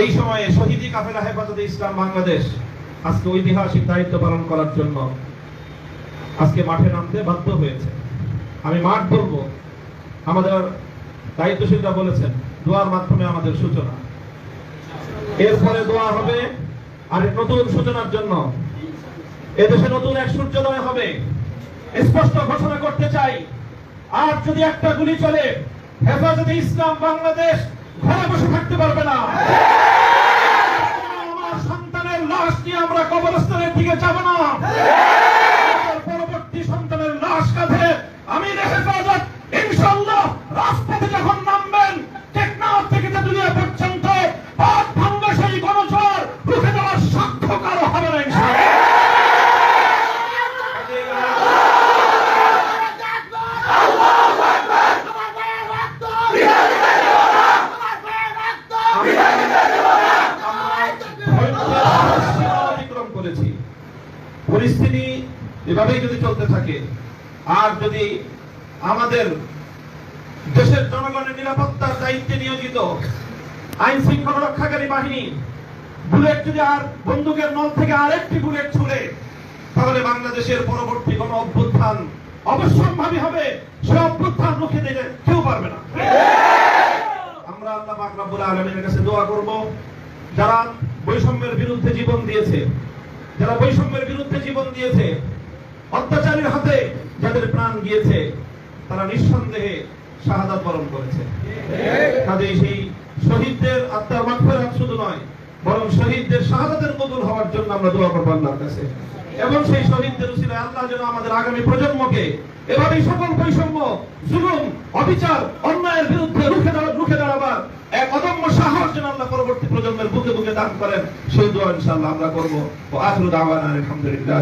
এই সময়ে শহীদি কাফেলা হেফাজতে ইসলাম বাংলাদেশ আজকে ঐতিহাসিক দায়িত্ব পালন করার জন্য আজকে মাঠে নামতে বাধ্য হয়েছে। আমি মাঠ বলব আমাদের দায়িত্বশীলরা বলেছেন, দোয়ার মাধ্যমে আমাদের সূচনা। এরপরে দোয়া হবে আর নতুন সূচনার জন্য। এদেশে নতুন এক সূর্যোদয় হবে। স্পষ্ট ঘোষণা করতে চাই, আর যদি একটা গুলি চলে, হেফাজতে ইসলাম বাংলাদেশ ঘরে বসে থাকতে পারবে না। আমার সন্তানের লাশ নিয়ে আমরা কবরস্থানের দিকে যাব না। পরিস্থিতি এভাবেই যদি চলতে থাকে, আর যদি আমাদের দেশের জনগণের নিরাপত্তার দায়িত্বে নিয়োজিত আইন শৃঙ্খলা রক্ষাকারী বাহিনী বুলেট যদি আর বন্দুকের নল থেকে আরেকটি বুলেট ছুড়ে, তাহলে বাংলাদেশের পরবর্তী কোন অভ্যুত্থান অবশ্যম্ভাবী হবে, সে অভ্যুত্থান রুখে দিতে কেউ পারবে না। আমরা আল্লাহ পাক রব্বুল আলামিনের কাছে দোয়া করব, যারা বৈষম্যের বিরুদ্ধে জীবন দিয়েছে যারা বৈষম্যের বিরুদ্ধে জীবন দিয়েছে, অত্যাচারীর হাতে যাদের প্রাণ গিয়েছে, তারা নিঃসন্দেহে শাহাদাত বরণ করেছে। সেই শহীদদের আত্মার শুধু নয়, বরং শহীদদের শাহাদাতের কবুল হওয়ার জন্য আমরা দোয়া করব আল্লাহর কাছে। এবং সেই শহীদদের আল্লাহ যেন আমাদের আগামী প্রজন্মকে এভাবেই সকল বৈষম্য, জুলুম, অবিচার, অন্যায়ের বিরুদ্ধে রুখে রুখে দাঁড়াবার এক অদম্য সাহস যেন আল্লাহ পরবর্তী প্রজন্মের দান করেন সেই দোয়া ইনশাআল্লাহ আমরা করব। ও আখিরু আলহামদুলিল্লাহ